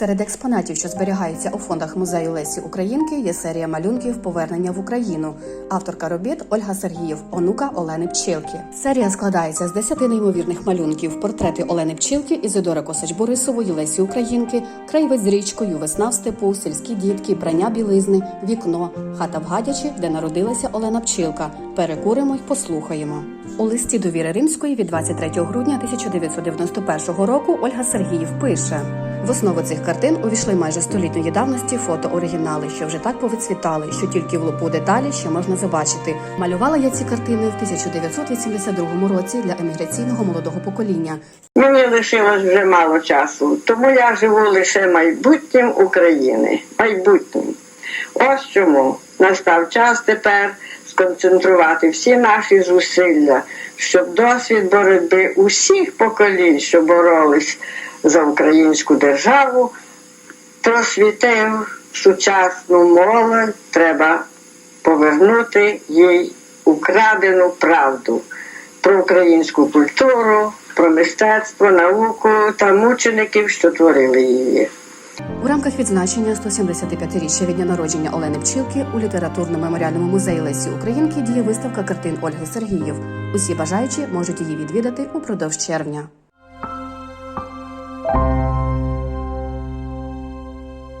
Серед експонатів, що зберігаються у фондах музею Лесі Українки, є серія малюнків Повернення в Україну. Авторка робіт Ольга Сергіїв, онука Олени Пчілки. Серія складається з десяти неймовірних малюнків: портрети Олени Пчілки, Ізидори Косач Борисової, Лесі Українки, краєвець з річкою, весна в степу, сільські дітки, прання білизни, вікно, хата в Гадячі, де народилася Олена Пчілка. Перекуримо й послухаємо. У листі довіри римської від 23 грудня 1991 року Ольга Сергіїв пише. В основу цих картин увійшли майже столітньої давності фото-оригінали, що вже так повицвітали, що тільки в лупу деталі ще можна забачити. Малювала я ці картини в 1982 році для еміграційного молодого покоління. Мені лишилось вже мало часу, тому я живу лише майбутнім України. Майбутнім. Ось чому настав час тепер сконцентрувати всі наші зусилля, щоб досвід боротьби усіх поколінь, що боролись за українську державу, просвітив сучасну молодь, треба повернути їй украдену правду про українську культуру, про мистецтво, науку та мучеників, що творили її. У рамках відзначення 175-річчя від дня народження Олени Пчілки у літературно-меморіальному музеї Лесі Українки діє виставка картин Ольги Сергіїв. Усі бажаючі можуть її відвідати упродовж червня.